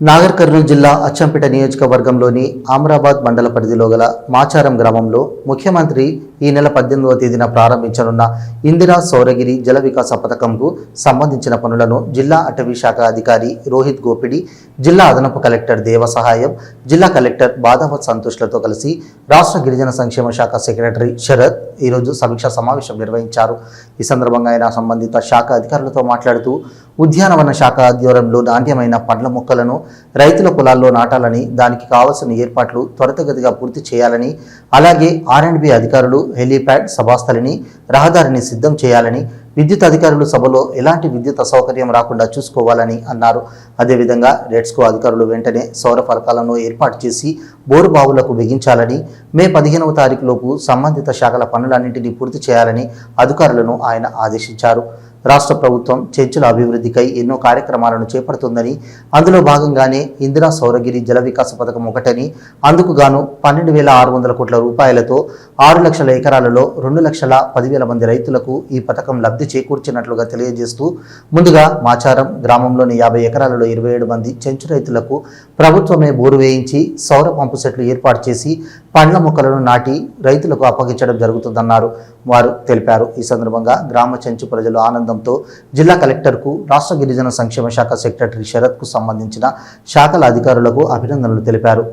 నాగర్ కర్నూలు జిల్లా అచ్చంపేట నియోజకవర్గంలోని ఆమ్రాబాద్ మండల పరిధిలో గల మాచారం గ్రామంలో ముఖ్యమంత్రి ఈ నెల పద్దెనిమిదవ తేదీన ప్రారంభించనున్న ఇందిరా సౌరగిరి జల వికాస పథకంకు సంబంధించిన పనులను జిల్లా అటవీ శాఖ అధికారి రోహిత్ గోపిడి జిల్లా అదనపు కలెక్టర్ దేవ సహాయం జిల్లా కలెక్టర్ బాదావత్ సంతోష్లతో కలిసి రాష్ట్ర గిరిజన సంక్షేమ శాఖ సెక్రటరీ శరత్ ఈరోజు సమీక్షా సమావేశం నిర్వహించారు. ఈ సందర్భంగా ఆయన సంబంధిత శాఖ అధికారులతో మాట్లాడుతూ ఉద్యానవన శాఖ ఆధ్వర్యంలో నాణ్యమైన పండ్ల మొక్కలను రైతుల పొలాల్లో నాటాలని దానికి కావలసిన ఏర్పాట్లు త్వరితగతిగా పూర్తి చేయాలని అలాగే ఆర్ అండ్ బి అధికారులు హెలీప్యాడ్ సభాస్థలిని రహదారిని సిద్ధం చేయాలని విద్యుత్ అధికారులు సభలో ఎలాంటి విద్యుత్ అసౌకర్యం రాకుండా చూసుకోవాలని అన్నారు. అదేవిధంగా రెడ్స్కో అధికారులు వెంటనే సౌర ఫలకాలను ఏర్పాటు చేసి బోరు బావులకు బిగించాలని మే పదిహేనవ తారీఖులోపు సంబంధిత శాఖల పనులన్నింటినీ పూర్తి చేయాలని అధికారులను ఆయన ఆదేశించారు. రాష్ట్ర ప్రభుత్వం చెంచుల అభివృద్ధికై ఎన్నో కార్యక్రమాలను చేపడుతుందని అందులో భాగంగానే ఇందిరా సౌరగిరి జల వికాస పథకం ఒకటని అందుకు గాను పన్నెండు వేల ఆరు వందల కోట్ల రూపాయలతో ఆరు లక్షల ఎకరాలలో రెండు లక్షల పదివేల మంది రైతులకు ఈ పథకం లబ్ధి చేకూర్చినట్లుగా తెలియజేస్తూ ముందుగా మాచారం గ్రామంలోని యాభై ఎకరాలలో ఇరవై ఏడు మంది చెంచు రైతులకు ప్రభుత్వమే బోరు వేయించి సౌర పంపు సెట్లు ఏర్పాటు చేసి పండ్ల మొక్కలను నాటి రైతులకు అప్పగించడం జరుగుతుందన్నారు. వారు తెలిపారు. ఈ సందర్భంగా గ్రామ చెంచు ప్రజలు ఆనందం సంబంధంతో జిల్లా కలెక్టర్కు రాష్ట్ర గిరిజన సంక్షేమ శాఖ సెక్రటరీ శరత్కు సంబంధించిన శాఖల అధికారులకు అభినందనలు తెలిపారు.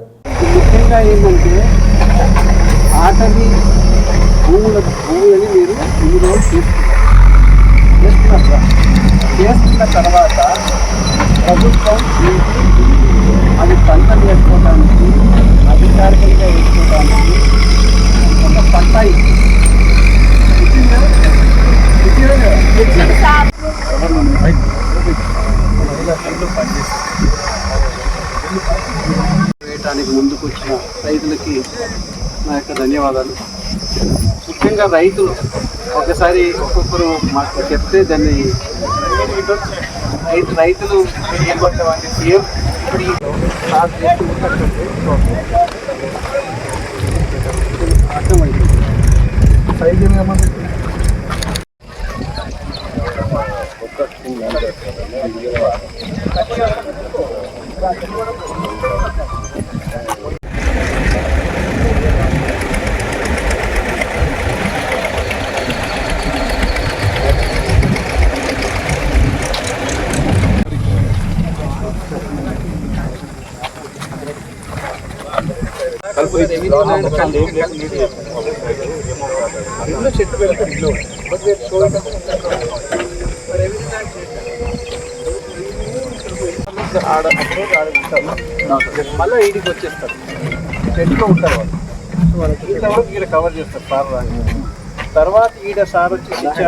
ముఖ్యంగా ఏంటంటే ఆటవి భూముల భూములని మీరు ఇన్ని రోజులు చేస్తున్నారు చేస్తున్న తర్వాత ప్రభుత్వం అది పంటలు వేసుకోవడానికి అధికారికంగా వేసుకోవడానికి ఒక పంట వేయటానికి ముందుకు వచ్చిన రైతులకి నా యొక్క ధన్యవాదాలు. ముఖ్యంగా రైతులు ఒకసారి ఒక్కొక్కరు మాకు చెప్తే దాన్ని రైతు రైతులు ఏమంటామంటే సేమ్ ఇప్పుడు చెట్టు పెడతారు ఇంట్లో బట్ రేపు చేస్తారు. ఆడ ఆడ ఉంటారు. మళ్ళీ ఈడికి వచ్చేస్తారు చెట్టులో ఉంటారు వాళ్ళు ఇంతవరకు ఈడ కవర్ చేస్తారు సార్ రాని తర్వాత ఈడ సార్ వచ్చి శిక్ష